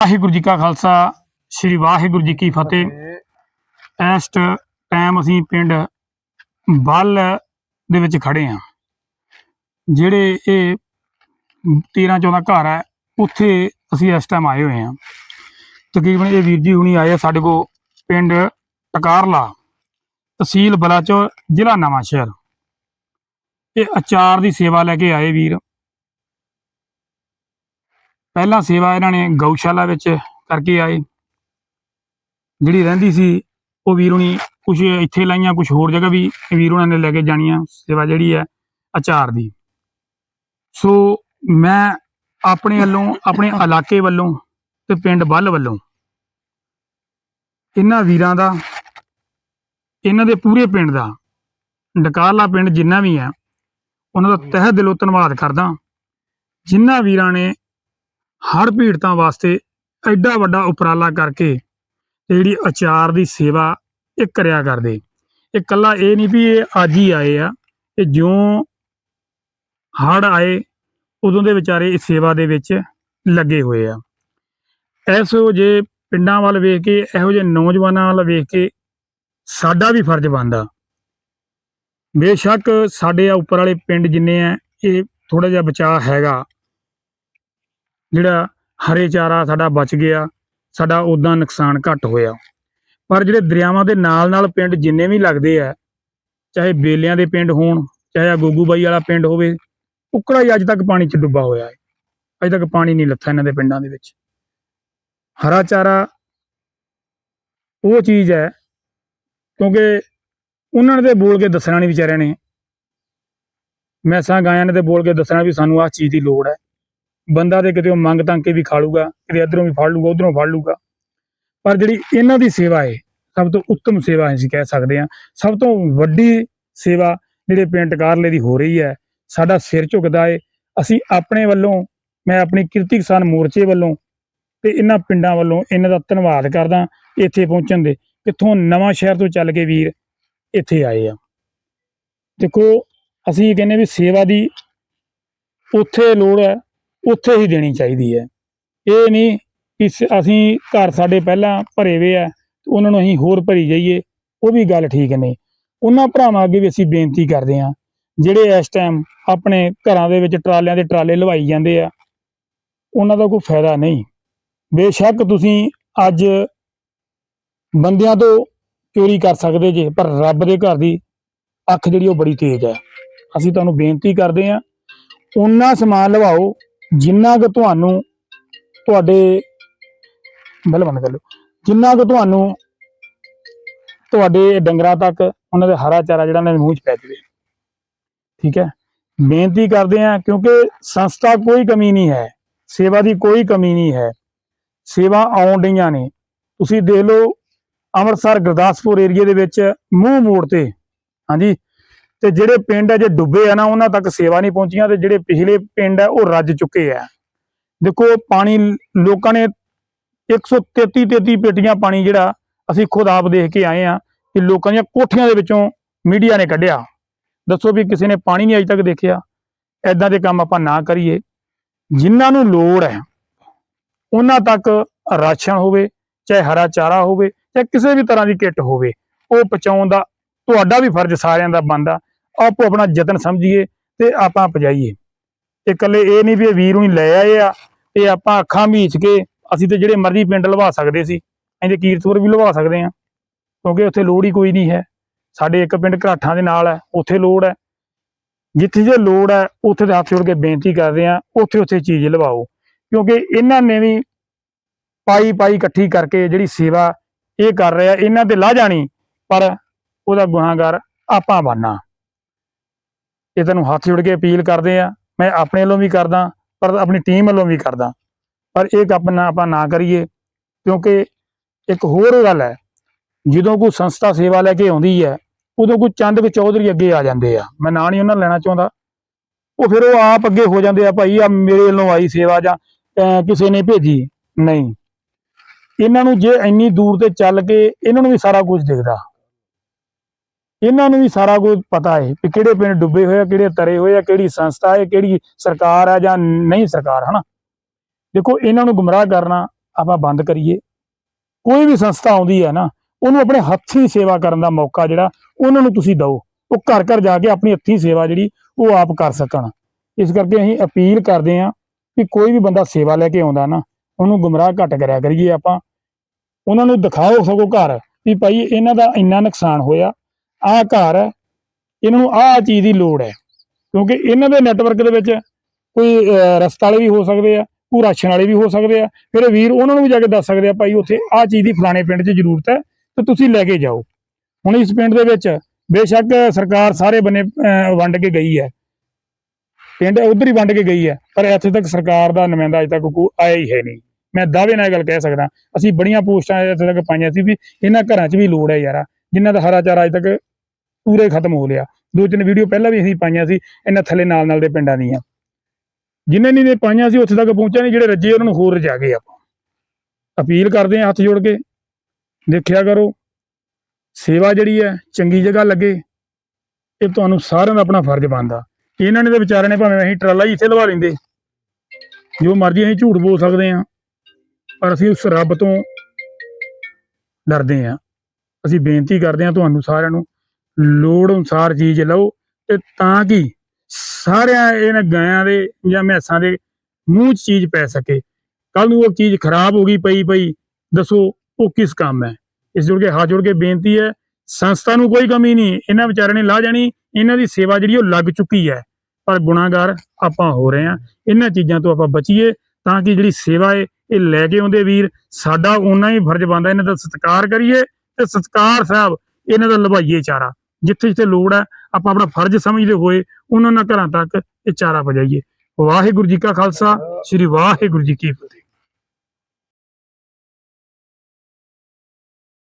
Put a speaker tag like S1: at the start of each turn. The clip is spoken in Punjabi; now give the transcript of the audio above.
S1: ਵਾਹਿਗੁਰੂ ਜੀ ਕਾ ਖਾਲਸਾ ਸ੍ਰੀ ਵਾਹਿਗੁਰੂ ਜੀ ਕੀ ਫਤਿਹ। ਇਸ ਟਾਈਮ ਅਸੀਂ ਪਿੰਡ ਬੱਲ ਦੇ ਵਿੱਚ ਖੜੇ ਆ ਜਿਹੜੇ ਇਹ 13 14 ਘਰ ਹੈ ਉੱਥੇ ਅਸੀਂ ਇਸ ਟਾਈਮ ਆਏ ਹੋਏ ਆ ਤਕਰੀਬਨ ਇਹ ਵੀਰ ਜੀ ਹੁਣੀ ਆਏ ਆ ਸਾਡੇ ਕੋ ਪਿੰਡ ਟਕਾਰਲਾ ਤਹਿਸੀਲ ਬਲਾਚੌਰ ਜ਼ਿਲ੍ਹਾ ਨਵਾਂ ਸ਼ਹਿਰ ਇਹ ਅਚਾਰ ਦੀ ਸੇਵਾ ਲੈ ਕੇ ਆਏ ਵੀਰ। ਪਹਿਲਾਂ ਸੇਵਾ ਇਹਨਾਂ ਨੇ ਗਊਸ਼ਾਲਾ ਵਿੱਚ ਕਰਕੇ ਆਏ। ਜਿਹੜੀ ਰਹਿੰਦੀ ਸੀ, ਉਹ ਵੀਰ ਹੁਣੀ ਕੁਝ ਇੱਥੇ ਲਾਈਆਂ ਕੁਝ ਹੋਰ ਜਗ੍ਹਾ ਵੀ ਵੀਰ ਉਹਨਾਂ ਨੇ ਲੈ ਕੇ ਜਾਣੀਆਂ, ਸੇਵਾ ਜਿਹੜੀ ਹੈ ਅਚਾਰ ਦੀ। ਸੋ ਮੈਂ ਆਪਣੇ ਵੱਲੋਂ, ਆਪਣੇ ਇਲਾਕੇ ਵੱਲੋਂ ਤੇ ਪਿੰਡ ਬੱਲ ਵੱਲੋਂ ਇਹਨਾਂ ਵੀਰਾਂ ਦਾ, ਇਹਨਾਂ ਦੇ ਪੂਰੇ ਪਿੰਡ ਦਾ ਡਕਾਲਾ ਪਿੰਡ ਜਿੰਨਾ ਵੀ ਹੈ, ਉਹਨਾਂ ਦਾ ਤਹਿ ਦਿਲੋਂ ਧੰਨਵਾਦ ਕਰਦਾ। ਜਿਨ੍ਹਾਂ ਵੀਰਾਂ ਨੇ ਹੜ੍ਹ ਪੀੜਤਾਂ ਵਾਸਤੇ ਐਡਾ ਵੱਡਾ ਉਪਰਾਲਾ ਕਰਕੇ ਜਿਹੜੀ ਅਚਾਰ ਦੀ ਸੇਵਾ ਇਹ ਕਰਿਆ ਕਰਦੇ। ਇਹ ਕੱਲਾ ਇਹ ਨਹੀਂ ਵੀ ਇਹ ਅੱਜ ਹੀ ਆਏ ਆ, ਇਹ ਜਿਉਂ ਹੜ੍ਹ ਆਏ, ਉਦੋਂ ਦੇ ਵਿਚਾਰੇ ਇਸ ਸੇਵਾ ਦੇ ਵਿੱਚ ਲੱਗੇ ਹੋਏ ਆ। ਐਸੋ ਜੇ ਪਿੰਡਾਂ ਵੱਲ ਵੇਖ ਕੇ, ਇਹੋ ਜਿਹੇ ਨੌਜਵਾਨਾਂ ਵੱਲ ਵੇਖ ਕੇ ਸਾਡਾ ਵੀ ਫਰਜ਼ ਬਣਦਾ। ਬੇਸ਼ੱਕ ਸਾਡੇ ਆ ਉੱਪਰ ਵਾਲੇ ਪਿੰਡ ਜਿੰਨੇ ਆ, ਇਹ ਥੋੜਾ ਜਿਹਾ ਬਚਾਅ ਹੈਗਾ। ਜਿਹੜਾ ਹਰੇ ਚਾਰਾ ਸਾਡਾ ਬਚ ਗਿਆ, ਸਾਡਾ ਉਦਾਂ ਨੁਕਸਾਨ ਘੱਟ ਹੋਇਆ। ਪਰ ਜਿਹੜੇ ਦਰਿਆਵਾਂ ਦੇ ਨਾਲ ਨਾਲ ਪਿੰਡ ਜਿੰਨੇ ਵੀ ਲੱਗਦੇ ਆ, ਚਾਹੇ ਬੇਲਿਆਂ ਦੇ ਪਿੰਡ ਹੋਣ, ਚਾਹੇ ਆ ਗੋਗੂ ਬਾਈ ਵਾਲਾ ਪਿੰਡ ਹੋਵੇ, ਉਕੜਾ ਹੀ ਅੱਜ ਤੱਕ ਪਾਣੀ 'ਚ ਡੁੱਬਾ ਹੋਇਆ ਹੈ। ਅੱਜ ਤੱਕ ਪਾਣੀ ਨਹੀਂ ਲੱਥਾ ਇਹਨਾਂ ਦੇ ਪਿੰਡਾਂ ਦੇ ਵਿੱਚ। ਹਰਾ ਚਾਰਾ ਉਹ ਚੀਜ਼ ਹੈ, ਕਿਉਂਕਿ ਉਹਨਾਂ ਨੇ ਤੇ ਬੋਲ ਕੇ ਦੱਸਣਾ ਨਹੀਂ ਵਿਚਾਰਿਆਂ ਨੇ। ਮੈਸਾਂ ਗਾਇਆਂ ਨੇ ਤੇ ਬੋਲ ਕੇ ਦੱਸਣਾ ਵੀ ਸਾਨੂੰ ਆਹ ਚੀਜ਼ ਦੀ ਲੋੜ ਹੈ। ਬੰਦਾ ਤੇ ਕਿਤੇ ਮੰਗ ਤੰਗ ਕੇ ਵੀ ਖਾ ਲੂਗਾ, ਕਿਤੇ ਇਧਰੋਂ ਵੀ ਫੜ ਲੂਗਾ, ਉਧਰੋਂ ਫੜ ਲੂਗਾ। ਪਰ ਜਿਹੜੀ ਇਹਨਾਂ ਦੀ ਸੇਵਾ ਹੈ ਸਭ ਤੋਂ ਉੱਤਮ ਸੇਵਾ ਅਸੀਂ ਕਹਿ ਸਕਦੇ ਹਾਂ। ਸਭ ਤੋਂ ਵੱਡੀ ਸੇਵਾ ਜਿਹੜੇ ਪਿੰਡ ਕਾਰਲੇ ਦੀ ਹੋ ਰਹੀ ਹੈ, ਸਾਡਾ ਸਿਰ ਝੁਕਦਾ ਏ। ਅਸੀਂ ਆਪਣੇ ਵੱਲੋਂ, ਮੈਂ ਆਪਣੀ ਕਿਰਤੀ ਕਿਸਾਨ ਮੋਰਚੇ ਵੱਲੋਂ ਤੇ ਇਹਨਾਂ ਪਿੰਡਾਂ ਵੱਲੋਂ ਇਹਨਾਂ ਦਾ ਧੰਨਵਾਦ ਕਰਦਾ ਇੱਥੇ ਪਹੁੰਚਣ ਦੇ। ਕਿੱਥੋਂ ਨਵਾਂ ਸ਼ਹਿਰ ਤੋਂ ਚੱਲ ਕੇ ਵੀਰ ਇੱਥੇ ਆਏ ਆ। ਦੇਖੋ, ਅਸੀਂ ਇਹ ਕਹਿੰਦੇ ਵੀ ਸੇਵਾ ਦੀ ਉੱਥੇ ਲੋੜ ਹੈ ਉੱਥੇ ਹੀ ਦੇਣੀ ਚਾਹੀਦੀ ਹੈ। ਇਹ ਨਹੀਂ ਕਿ ਅਸੀਂ ਘਰ ਸਾਡੇ ਪਹਿਲਾਂ ਭਰੇ ਵੇ ਆ ਉਹਨਾਂ ਨੂੰ ਅਸੀਂ ਹੋਰ ਭਰੀ ਜਾਈਏ, ਉਹ ਵੀ ਗੱਲ ਠੀਕ ਨਹੀਂ। ਉਹਨਾਂ ਭਰਾਵਾਂ ਅੱਗੇ ਵੀ ਅਸੀਂ ਬੇਨਤੀ ਕਰਦੇ ਹਾਂ, ਜਿਹੜੇ ਇਸ ਟਾਈਮ ਆਪਣੇ ਘਰਾਂ ਦੇ ਵਿੱਚ ਟਰਾਲਿਆਂ ਦੇ ਟਰਾਲੇ ਲਵਾਈ ਜਾਂਦੇ ਆ, ਉਹਨਾਂ ਦਾ ਕੋਈ ਫਾਇਦਾ ਨਹੀਂ। ਬੇਸ਼ੱਕ ਤੁਸੀਂ ਅੱਜ ਬੰਦਿਆਂ ਤੋਂ ਚੋਰੀ ਕਰ ਸਕਦੇ ਜੇ, ਪਰ ਰੱਬ ਦੇ ਘਰ ਦੀ ਅੱਖ ਜਿਹੜੀ ਉਹ ਬੜੀ ਤੇਜ਼ ਹੈ। ਅਸੀਂ ਤੁਹਾਨੂੰ ਬੇਨਤੀ ਕਰਦੇ ਹਾਂ, ਉਹਨਾਂ ਸਮਾਨ ਲਵਾਓ ਜਿੰਨਾ ਕੁ ਤੁਹਾਨੂੰ ਤੁਹਾਡੇ, ਬਲ ਬੰਦ ਕਰ ਲਓ, ਜਿੰਨਾ ਕੁ ਤੁਹਾਨੂੰ ਤੁਹਾਡੇ ਡੰਗਰਾਂ ਤੱਕ ਉਹਨਾਂ ਦੇ ਹਰਾ ਚਾਰਾ ਜਿਹੜਾ ਉਹਨਾਂ ਦੇ ਮੂੰਹ 'ਚ ਪੈ ਜਾਵੇ ਠੀਕ ਹੈ? ਬੇਨਤੀ ਕਰਦੇ ਹਾਂ ਕਿਉਂਕਿ ਸੰਸਥਾ ਕੋਈ ਕਮੀ ਨਹੀਂ ਹੈ, ਸੇਵਾ ਦੀ ਕੋਈ ਕਮੀ ਨਹੀਂ ਹੈ, ਸੇਵਾ ਆਉਣ ਡਈਆਂ ਨੇ। ਤੁਸੀਂ ਦੇਖ ਲਓ, ਅੰਮ੍ਰਿਤਸਰ ਗੁਰਦਾਸਪੁਰ ਏਰੀਏ ਦੇ ਵਿੱਚ ਮੂੰਹ ਮੋੜ ਤੇ, ਹਾਂਜੀ ਤੇ ਜਿਹੜੇ ਪਿੰਡ ਹੈ ਜੇ ਡੁੱਬੇ ਆ ਨਾ, ਉਹਨਾਂ ਤੱਕ ਸੇਵਾ ਨਹੀਂ ਪਹੁੰਚੀਆਂ ਤੇ ਜਿਹੜੇ ਪਿਛਲੇ ਪਿੰਡ ਹੈ ਉਹ ਰੱਜ ਚੁੱਕੇ ਆ। ਦੇਖੋ ਪਾਣੀ ਲੋਕਾਂ ਨੇ 133 33 ਪੇਟੀਆਂ ਪਾਣੀ ਜਿਹੜਾ ਅਸੀਂ ਖੁਦ ਆਪ ਦੇਖ ਕੇ ਆਏ ਆ ਕਿ ਲੋਕਾਂ ਦੀਆਂ ਕੋਠੀਆਂ ਦੇ ਵਿੱਚੋਂ ਮੀਡੀਆ ਨੇ ਕੱਢਿਆ। ਦੱਸੋ ਵੀ ਕਿਸੇ ਨੇ ਪਾਣੀ ਨਹੀਂ ਅਜੇ ਤੱਕ ਦੇਖਿਆ। ਐਦਾਂ ਦੇ ਕੰਮ ਆਪਾਂ ਨਾ ਕਰੀਏ। ਜਿਨ੍ਹਾਂ ਨੂੰ ਲੋੜ ਹੈ, ਉਹਨਾਂ ਤੱਕ ਰਾਸ਼ਨ ਹੋਵੇ, ਚਾਹੇ ਹਰਾ ਚਾਰਾ ਹੋਵੇ, ਚਾਹੇ ਕਿਸੇ ਵੀ ਤਰ੍ਹਾਂ ਦੀ ਕਿੱਟ ਹੋਵੇ, ਉਹ ਪਹੁੰਚਾਉਣ ਦਾ ਤੁਹਾਡਾ ਵੀ ਫਰਜ਼ ਸਾਰਿਆਂ ਦਾ ਬਣਦਾ। ਆਪੋ ਆਪਣਾ ਯਤਨ ਸਮਝੀਏ ਤੇ ਆਪਾਂ ਪਜਾਈਏ ਇਹ ਇਕੱਲੇ ਇਹ ਨਹੀਂ ਵੀ ਇਹ ਵੀਰ ਨੂੰ ਲੈ ਆਏ ਆ ਤੇ ਆਪਾਂ ਅੱਖਾਂ ਮੀਚ ਕੇ ਅਸੀਂ ਤੇ ਜਿਹੜੇ ਮਰਜ਼ੀ ਪਿੰਡ ਲਵਾ ਸਕਦੇ ਸੀ ਇਹਦੇ ਕੀਰਤਪੁਰ ਵੀ ਲਵਾ ਸਕਦੇ ਆ ਕਿਉਂਕਿ ਉੱਥੇ ਲੋੜ ਹੀ ਕੋਈ ਨਹੀਂ ਹੈ। ਸਾਡੇ ਇੱਕ ਪਿੰਡ ਘਰਾਠਾਂ ਦੇ ਨਾਲ ਹੈ, ਉੱਥੇ ਲੋੜ ਹੈ। ਜਿੱਥੇ ਜੇ ਲੋੜ ਹੈ, ਉੱਥੇ ਦੇ ਹੱਥ ਜੋੜ ਕੇ ਬੇਨਤੀ ਕਰਦੇ ਆ ਉੱਥੇ ਉੱਥੇ ਚੀਜ਼ ਲਵਾਓ। ਕਿਉਂਕਿ ਇਹਨਾਂ ਨੇ ਵੀ ਪਾਈ ਪਾਈ ਇਕੱਠੀ ਕਰਕੇ ਜਿਹੜੀ ਸੇਵਾ ਇਹ ਕਰ ਰਿਹਾ ਇਹਨਾਂ ਤੇ ਲਾ ਜਾਣੀ, ਪਰ ਉਹਦਾ ਗੁਨਾਹਗਾਰ ਆਪਾਂ ਬਣਨਾ। ਇਹ ਤੈਨੂੰ ਹੱਥ ਜੋੜ ਕੇ ਅਪੀਲ ਕਰਦੇ ਆ, ਮੈਂ ਆਪਣੇ ਵੱਲੋਂ ਵੀ ਕਰਦਾ, ਪਰ ਆਪਣੀ ਟੀਮ ਵੱਲੋਂ ਵੀ ਕਰਦਾ। ਪਰ ਇਹ ਕੰਮ ਨਾ ਆਪਾਂ ਨਾ ਕਰੀਏ, ਕਿਉਂਕਿ ਇੱਕ ਹੋਰ ਗੱਲ ਹੈ, ਜਦੋਂ ਕੋਈ ਸੰਸਥਾ ਸੇਵਾ ਲੈ ਕੇ ਆਉਂਦੀ ਹੈ, ਉਦੋਂ ਕੋਈ ਚੰਦ ਚੌਧਰੀ ਅੱਗੇ ਆ ਜਾਂਦੇ ਆ। ਮੈਂ ਨਾਂ ਨਹੀਂ ਉਹਨਾਂ ਲੈਣਾ ਚਾਹੁੰਦਾ। ਉਹ ਫਿਰ ਉਹ ਆਪ ਅੱਗੇ ਹੋ ਜਾਂਦੇ ਆ, ਭਾਈ ਆ ਮੇਰੇ ਵੱਲੋਂ ਆਈ ਸੇਵਾ ਜਾਂ ਕਿਸੇ ਨੇ ਭੇਜੀ। ਨਹੀਂ। ਇਹਨਾਂ ਨੂੰ ਜੇ ਇੰਨੀ ਦੂਰ ਤੇ ਚੱਲ ਕੇ ਇਹਨਾਂ ਨੂੰ ਵੀ ਸਾਰਾ ਕੁਝ ਦਿਖਦਾ। ਇਹਨਾਂ ਨੂੰ ਵੀ ਸਾਰਾ ਕੁਝ ਪਤਾ ਹੈ ਕਿ ਕਿਹੜੇ ਪਿੰਡ ਡੁੱਬੇ ਹੋਏ ਆ, ਕਿਹੜੇ ਤਰੇ ਹੋਏ ਆ, ਕਿਹੜੀ ਸੰਸਥਾ ਹੈ, ਕਿਹੜੀ ਸਰਕਾਰ ਹੈ ਜਾਂ ਨਹੀਂ ਸਰਕਾਰ, ਹਨਾ? ਦੇਖੋ, ਇਹਨਾਂ ਨੂੰ ਗੁੰਮਰਾਹ ਕਰਨਾ ਆਪਾਂ ਬੰਦ ਕਰੀਏ। ਕੋਈ ਵੀ ਸੰਸਥਾ ਆਉਂਦੀ ਹੈ ਨਾ, ਉਹਨੂੰ ਆਪਣੇ ਹੱਥੀਂ ਸੇਵਾ ਕਰਨ ਦਾ ਮੌਕਾ ਜਿਹੜਾ, ਉਹਨਾਂ ਨੂੰ ਤੁਸੀਂ ਦਿਓ। ਉਹ ਘਰ ਘਰ ਜਾ ਕੇ ਆਪਣੀ ਹੱਥੀਂ ਸੇਵਾ ਜਿਹੜੀ, ਉਹ ਆਪ ਕਰ ਸਕਣ। ਇਸ ਕਰਕੇ ਅਸੀਂ ਅਪੀਲ ਕਰਦੇ ਹਾਂ ਕਿ ਕੋਈ ਵੀ ਬੰਦਾ ਸੇਵਾ ਲੈ ਕੇ ਆਉਂਦਾ ਨਾ, ਉਹਨੂੰ ਗੁੰਮਰਾਹ ਘੱਟ ਕਰਿਆ ਕਰੀਏ ਆਪਾਂ। ਉਹਨਾਂ ਨੂੰ ਦਿਖਾਓ ਸਗੋਂ ਘਰ ਵੀ ਭਾਈ, ਇਹਨਾਂ ਦਾ ਇੰਨਾ ਨੁਕਸਾਨ ਹੋਇਆ ਆਹ ਘਰ ਹੈ, ਇਹਨਾਂ ਨੂੰ ਆਹ ਚੀਜ਼ ਦੀ ਲੋੜ ਹੈ, ਕਿਉਂਕਿ ਇਹਨਾਂ ਦੇ ਨੈਟਵਰਕ ਦੇ ਵਿੱਚ ਕੋਈ ਰਸਤਾ ਵਾਲੇ ਵੀ ਹੋ ਸਕਦੇ ਆ, ਕੋਈ ਰਾਸ਼ਨ ਵਾਲੇ ਵੀ ਹੋ ਸਕਦੇ ਆ, ਫਿਰ ਵੀਰ ਉਹਨਾਂ ਨੂੰ ਵੀ ਜਾ ਕੇ ਦੱਸ ਸਕਦੇ ਆ, ਭਾਈ ਉੱਥੇ ਆਹ ਚੀਜ਼ ਦੀ ਫਲਾਣੇ ਪਿੰਡ 'ਚ ਜ਼ਰੂਰਤ ਹੈ, ਤੇ ਤੁਸੀਂ ਲੈ ਕੇ ਜਾਓ। ਹੁਣ ਇਸ ਪਿੰਡ ਦੇ ਵਿੱਚ ਬੇਸ਼ੱਕ ਸਰਕਾਰ ਸਾਰੇ ਬੰਨੇ ਵੰਡ ਕੇ ਗਈ ਹੈ। ਪਿੰਡ ਉਧਰ ਹੀ ਵੰਡ ਕੇ ਗਈ ਹੈ, ਪਰ ਇੱਥੇ ਤੱਕ ਸਰਕਾਰ ਦਾ ਨੁਮਾਇੰਦਾ ਅਜੇ ਤੱਕ ਕੋਈ ਆਇਆ ਹੀ ਹੈ ਨਹੀਂ। ਮੈਂ ਦਾਅਵੇ ਨਾਲ ਇਹ ਗੱਲ ਕਹਿ ਸਕਦਾ, ਅਸੀਂ ਬੜੀਆਂ ਪੋਸਟਾਂ ਇੱਥੇ ਤੱਕ ਪਾਈਆਂ ਸੀ ਵੀ ਇਹਨਾਂ ਘਰਾਂ 'ਚ ਵੀ ਲੋੜ ਹੈ ਯਾਰਾ, ਜਿਨ੍ਹਾਂ ਦਾ ਹਰਾ ਚਾਰਾ ਅਜੇ ਤੱਕ ਪੂਰੇ ਖਤਮ ਹੋ ਲਿਆ। ਦੋ ਤਿੰਨ ਵੀਡੀਓ ਪਹਿਲਾਂ ਵੀ ਅਸੀਂ ਪਾਈਆਂ ਸੀ, ਇਹਨਾਂ ਥੱਲੇ ਨਾਲ ਨਾਲ ਦੇ ਪਿੰਡਾਂ ਦੀਆਂ। ਜਿਨ੍ਹਾਂ ਨੇ ਪਾਈਆਂ ਸੀ, ਉੱਥੇ ਤੱਕ ਪਹੁੰਚਿਆ ਨਹੀਂ, ਜਿਹੜੇ ਰੱਜੇ ਉਹਨਾਂ ਨੂੰ ਹੋਰ ਰਜਾ ਗਏ ਆਪਾਂ। ਅਪੀਲ ਕਰਦੇ ਹਾਂ ਹੱਥ ਜੋੜ ਕੇ, ਦੇਖਿਆ ਕਰੋ, ਸੇਵਾ ਜਿਹੜੀ ਹੈ, ਚੰਗੀ ਜਗ੍ਹਾ ਲੱਗੇ, ਇਹ ਤੁਹਾਨੂੰ ਸਾਰਿਆਂ ਦਾ ਆਪਣਾ ਫਰਜ਼ ਬਣਦਾ। ਇਹਨਾਂ ਨੇ ਤਾਂ ਵਿਚਾਰਿਆਂ ਨੇ ਭਾਵੇਂ ਅਸੀਂ ਟਰਾਲਾ ਹੀ ਇੱਥੇ ਲਵਾ ਲੈਂਦੇ, ਜੋ ਮਰਜ਼ੀ ਅਸੀਂ ਝੂਠ ਬੋਲ ਸਕਦੇ ਹਾਂ, ਪਰ ਅਸੀਂ ਉਸ ਰੱਬ ਤੋਂ ਡਰਦੇ ਹਾਂ। ਅਸੀਂ ਬੇਨਤੀ ਕਰਦੇ ਹਾਂ ਤੁਹਾਨੂੰ ਸਾਰਿਆਂ ਨੂੰ ਲੋੜ ਅਨੁਸਾਰ ਚੀਜ਼ ਲਓ ਤੇ ਤਾਂ ਕਿ ਸਾਰਿਆਂ ਇਹਨਾਂ ਗਾਇਆਂ ਦੇ ਜਾਂ ਮੈਸਾਂ ਦੇ ਮੂੰਹ 'ਚ ਚੀਜ਼ ਪੈ ਸਕੇ। ਕੱਲ ਨੂੰ ਉਹ ਚੀਜ਼ ਖਰਾਬ ਹੋ ਗਈ ਪਈ ਪਈ, ਦੱਸੋ ਉਹ ਕਿਸ ਕੰਮ ਹੈ? ਇਸ ਜੁੜ ਕੇ, ਹੱਥ ਜੋੜ ਕੇ ਬੇਨਤੀ ਹੈ, ਸੰਸਥਾ ਨੂੰ ਕੋਈ ਕਮੀ ਨਹੀਂ, ਇਹਨਾਂ ਵਿਚਾਰਿਆਂ ਨੇ ਲਾ ਜਾਣੀ, ਇਹਨਾਂ ਦੀ ਸੇਵਾ ਜਿਹੜੀ ਉਹ ਲੱਗ ਚੁੱਕੀ ਹੈ। ਪਰ ਗੁਨਾਹਗਾਰ ਆਪਾਂ ਹੋ ਰਹੇ ਹਾਂ। ਇਹਨਾਂ ਚੀਜ਼ਾਂ ਤੋਂ ਆਪਾਂ ਬਚੀਏ ਤਾਂ ਕਿ ਜਿਹੜੀ ਸੇਵਾ ਹੈ, ਇਹ ਲੈ ਕੇ ਆਉਂਦੇ ਵੀਰ, ਸਾਡਾ ਓਨਾ ਹੀ ਫਰਜ਼ ਬਣਦਾ ਇਹਨਾਂ ਦਾ ਸਤਿਕਾਰ ਕਰੀਏ ਤੇ ਸਤਿਕਾਰ ਸਾਹਿਬ ਇਹਨਾਂ ਦਾ ਲਵਾਈਏ ਚਾਰਾ। ਜਿੱਥੇ ਜਿੱਥੇ ਲੋੜ ਹੈ ਆਪਾਂ ਆਪਣਾ ਫਰਜ਼ ਸਮਝਦੇ ਹੋਏ ਉਹਨਾਂ ਨਾਲ ਘਰਾਂ ਤੱਕ ਇਹ ਚਾਰਾ ਪਜਾਈਏ ਵਾਹਿਗੁਰੂ ਜੀ ਕਾ ਖਾਲਸਾ, ਸ੍ਰੀ ਵਾਹਿਗੁਰੂ ਜੀ ਕੀ ਫਤਿਹ।